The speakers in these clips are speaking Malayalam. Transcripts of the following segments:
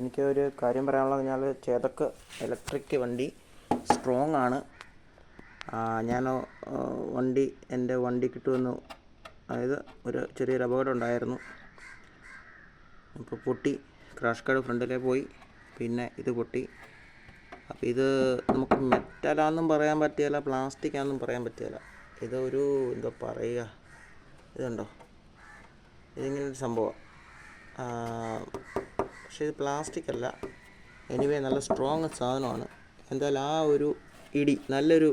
എനിക്ക് ഒരു കാര്യം പറയാനുള്ളത് പറഞ്ഞാൽ ചേതക്ക് ഇലക്ട്രിക് വണ്ടി സ്ട്രോങ് ആണ്. ഞാൻ വണ്ടി എന്റെ വണ്ടി കിട്ടുമെന്ന് അതായത് ഒരു ചെറിയൊരു അപകടം ഉണ്ടായിരുന്നു. അപ്പോൾ പൊട്ടി ക്രാഷ് കാർഡ് ഫ്രണ്ടിലേ പോയി പിന്നെ ഇത് പൊട്ടി. അപ്പോൾ ഇത് നമുക്ക് മെറ്റലാന്നും പറയാൻ പറ്റിയല്ല പ്ലാസ്റ്റിക് ആണെന്നും പറയാൻ പറ്റിയല്ല. ഇത് ഒരു എന്താ പറയുക ഇതുണ്ടോ? ഇതിങ്ങനെ ഒരു സംഭവം. പക്ഷേ ഇത് പ്ലാസ്റ്റിക് അല്ല എനിവേ നല്ല സ്ട്രോങ് സാധനമാണ്. എന്തായാലും ആ ഒരു ഇടി നല്ലൊരു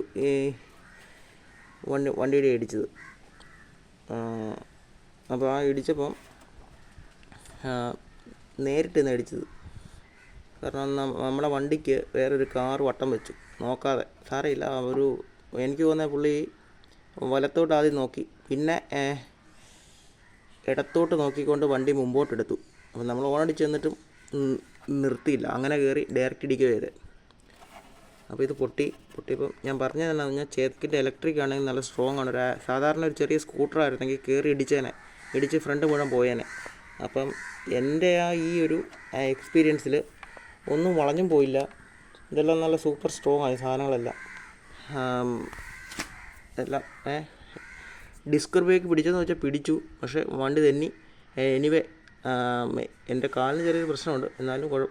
വണ്ടി വണ്ടിയുടെ ഇടിച്ചത്. അപ്പോൾ ആ ഇടിച്ചപ്പം നേരിട്ട് നിന്ന് ഇടിച്ചത്. കാരണം നമ്മുടെ വണ്ടിക്ക് വേറൊരു കാർ വട്ടം വെച്ചു. നോക്കാതെ. സാറിയില്ല ഒരു എനിക്ക് തോന്നുന്ന പുള്ളി വലത്തോട്ട് ആദ്യം നോക്കി. പിന്നെ ഇടത്തോട്ട് നോക്കിക്കൊണ്ട് വണ്ടി മുമ്പോട്ടെടുത്തു. അപ്പം നമ്മൾ ഓണടിച്ച് ചെന്നിട്ടും നിർത്തിയില്ല. അങ്ങനെ കയറി ഡയറക്റ്റ് ഇടിക്കുക ചെയ്തത് അപ്പോൾ ഇത് പൊട്ടി പൊട്ടിയപ്പം ഞാൻ പറഞ്ഞത് എന്താണെന്ന് പറഞ്ഞാൽ ചേക്കിന്റെ ഇലക്ട്രിക് ആണെങ്കിൽ നല്ല സ്ട്രോങ് ആണ്. ഒരു സാധാരണ ഒരു ചെറിയ സ്കൂട്ടർ ആയിരുന്നെങ്കിൽ കയറി ഇടിച്ചേനെ. ഇടിച്ച് ഫ്രണ്ട് മുഴുവൻ പോയേനെ. അപ്പം എന്റെ ആ ഈ ഒരു എക്സ്പീരിയൻസിൽ ഒന്നും വളഞ്ഞും പോയില്ല. ഇതെല്ലാം നല്ല സൂപ്പർ സ്ട്രോങ് ആയി സാധനങ്ങളെല്ലാം. എല്ലാം ഏ ഡിസ്ക് ബ്രേക്ക് പിടിച്ചെന്ന് വെച്ചാൽ പിടിച്ചു. പക്ഷേ വണ്ടി തന്നി. എനിവേ എന്റെ കാലിന് ചെറിയൊരു പ്രശ്നമുണ്ട്. എന്നാലും കുഴ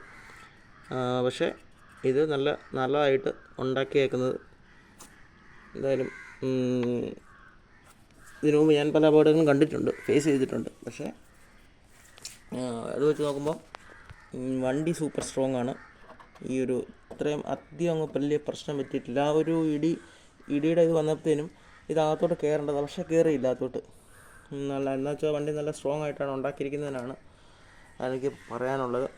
പക്ഷേ ഇത് നല്ല നല്ലതായിട്ട് ഉണ്ടാക്കിയേക്കുന്നത്. എന്തായാലും ഇതിനു മുമ്പ് ഞാൻ പല അപകടങ്ങളും കണ്ടിട്ടുണ്ട് ഫേസ് ചെയ്തിട്ടുണ്ട്. പക്ഷേ അത് വെച്ച് നോക്കുമ്പോൾ വണ്ടി സൂപ്പർ സ്ട്രോങ് ആണ്. ഈ ഒരു ഇത്രയും അധികം അങ്ങ് വലിയ പ്രശ്നം പറ്റിയിട്ടില്ല. ആ ഒരു ഇടി ഇടിയുടെ ഇത് വന്നപ്പോഴത്തേനും ഇത് അകത്തോട്ട് കയറേണ്ടത് പക്ഷേ കയറിയില്ല അകത്തോട്ട്. നല്ല എന്ന് വെച്ചാൽ വണ്ടി നല്ല സ്ട്രോങ് ആയിട്ടാണ് ഉണ്ടാക്കിയിരിക്കുന്നതിനാണ് എനിക്ക് പറയാനുള്ളത്.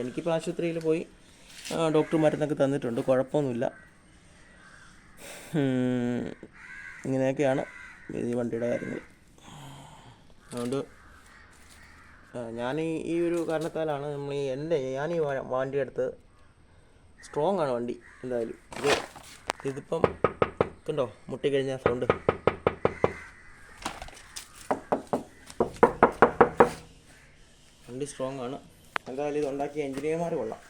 എനിക്കിപ്പോൾ ആശുപത്രിയിൽ പോയി ഡോക്ടർ മരുന്നൊക്കെ തന്നിട്ടുണ്ട്. കുഴപ്പമൊന്നുമില്ല. ഇങ്ങനെയൊക്കെയാണ് ഈ വണ്ടിയുടെ കാര്യങ്ങൾ അതുകൊണ്ട് ഞാൻ ഈ ഒരു കാരണത്താലാണ് നമ്മൾ ഈ എന്റെ ഞാൻ ഈ വണ്ടി എടുത്ത് സ്ട്രോങ് ആണ് വണ്ടി എന്തായാലും. ഇത് ഇതിപ്പം കണ്ടോ മുട്ടിക്കഴിഞ്ഞ സൗണ്ട് വണ്ടി സ്ട്രോങ് ആണ്. എന്തായാലും ഇത് ഉണ്ടാക്കിയ എഞ്ചിനീയർമാർ കൊള്ളാം.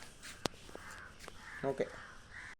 ഓക്കെ